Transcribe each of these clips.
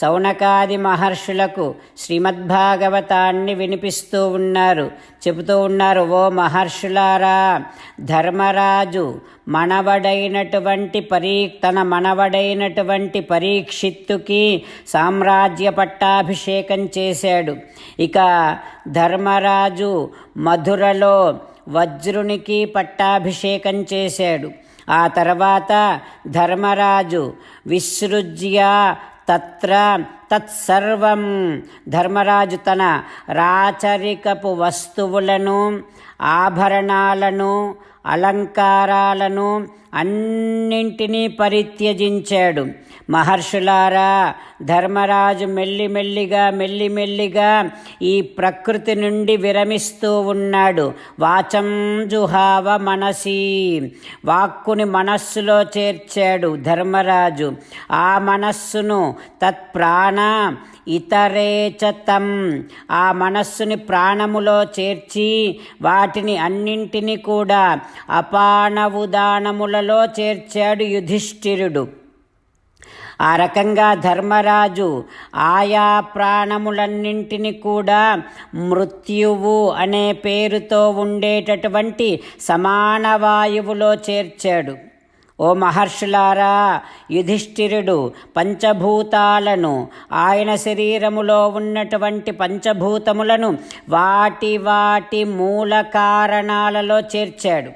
సౌనకాది మహర్షులకు శ్రీమద్భాగవతాన్ని వినిపిస్తూ ఉన్నారు. చెబుతూ ఉన్నారు ఓ మహర్షులారా ధర్మరాజు మనవడైనటువంటి పరీ తన మనవడైనటువంటి పరీక్షిత్తుకి సామ్రాజ్య పట్టాభిషేకం చేశాడు. ఇక ధర్మరాజు మధురలో వజ్రునికి పట్టాభిషేకం చేశాడు. ఆ తర్వాత ధర్మరాజు విసృజ్య తత్ర తత్సర్వం. ధర్మరాజు తన రాచరికపు వస్తువులను ఆభరణాలను అలంకారాలను అన్నింటినీ పరిత్యజించాడు. మహర్షులారా ధర్మరాజు మెల్లిమెల్లిగా మెల్లిమెల్లిగా ఈ ప్రకృతి నుండి విరమిస్తూ ఉన్నాడు. వాచం జుహావ మనసి. వాక్కుని మనస్సులో చేర్చాడు ధర్మరాజు. ఆ మనస్సును తత్ప్రాణ ఇతరేచతం ఆ మనస్సుని ప్రాణములో చేర్చి వాటిని అన్నింటినీ కూడా అపానవుదానములలో చేర్చాడు యుధిష్ఠిరుడు. ఆ రకంగా ధర్మరాజు ఆయా ప్రాణములన్నింటిని కూడా మృత్యువు అనే పేరుతో ఉండేటటువంటి సమాన వాయువులో చేర్చాడు. ఓ మహర్షులారా యుధిష్ఠిరుడు పంచభూతాలను ఆయన శరీరములో ఉన్నటువంటి పంచభూతములను వాటి వాటి మూల కారణాలలో చేర్చాడు.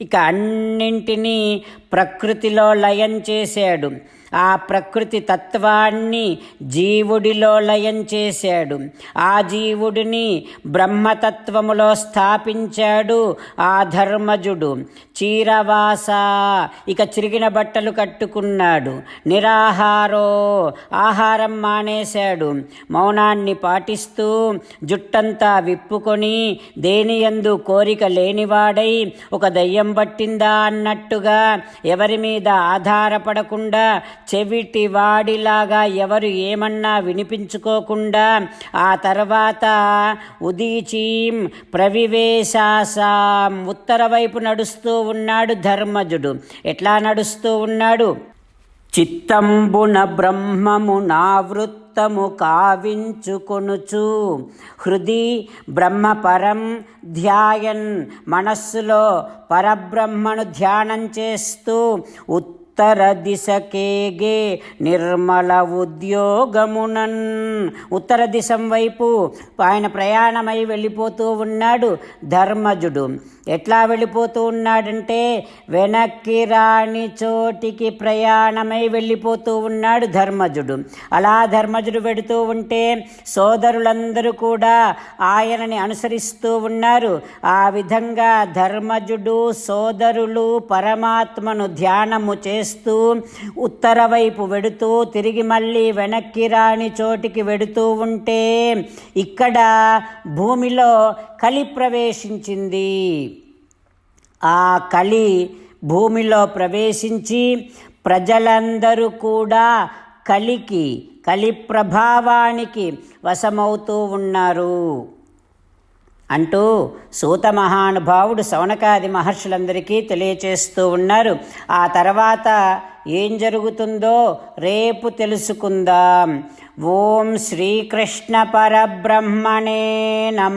ఇక అన్నింటినీ ప్రకృతిలో లయం చేశాడు. ఆ ప్రకృతి తత్వాన్ని జీవుడిలో లయం చేశాడు. ఆ జీవుడిని బ్రహ్మతత్వములో స్థాపించాడు ఆ ధర్మజుడు. చీరవాస ఇక చిరిగిన బట్టలు కట్టుకున్నాడు. నిరాహారో ఆహారం మానేశాడు. మౌనాన్ని పాటిస్తూ జుట్టంతా విప్పుకొని దేనియందు కోరిక లేనివాడై ఒక దయ్యం పట్టిందా అన్నట్టుగా ఎవరి మీద ఆధారపడకుండా చెవిటి వాడిలాగా ఎవరు ఏమన్నా వినిపించుకోకుండా ఆ తర్వాత ఉదీచీం ప్రవివేశాసాం. ఉత్తర వైపు నడుస్తూ ఉన్నాడు ధర్మజుడు. ఎట్లా నడుస్తూ ఉన్నాడు? చిత్తంబున బ్రహ్మము మొత్తము కావించుకొనుచు. హృది బ్రహ్మపరం ధ్యాయన్ మనస్సులో పరబ్రహ్మను ధ్యానం చేస్తూ ఉత్తర దిశకేగే నిర్మల ఉద్యోగమునన్. ఉత్తర దిశం వైపు ఆయన ప్రయాణమై వెళ్ళిపోతూ ఉన్నాడు ధర్మజుడు. ఎట్లా వెళ్ళిపోతూ ఉన్నాడంటే వెనక్కి రాని చోటికి ప్రయాణమై వెళ్ళిపోతూ ఉన్నాడు ధర్మజుడు. అలా ధర్మజుడు వెడుతూ ఉంటే సోదరులందరూ కూడా ఆయనని అనుసరిస్తూ ఉన్నారు. ఆ విధంగా ధర్మజుడు సోదరులు పరమాత్మను ధ్యానము చేస్తూ ఉత్తర వైపు వెడుతూ తిరిగి మళ్ళీ వెనక్కి రాని చోటికి వెడుతూ ఉంటే ఇక్కడ భూమిలో కలి ప్రవేశించింది. ఆ కలి భూమిలో ప్రవేశించి ప్రజలందరూ కూడా కలికి కలి ప్రభావానికి వశమవుతూ ఉన్నారు. అంటూ సూత మహానుభావుడు సౌనకాది మహర్షులందరికీ తెలియచేస్తూ ఉన్నారు. ఆ తర్వాత ఏం జరుగుతుందో రేపు తెలుసుకుందాం. ఓం శ్రీకృష్ణ పరబ్రహ్మణే నమ.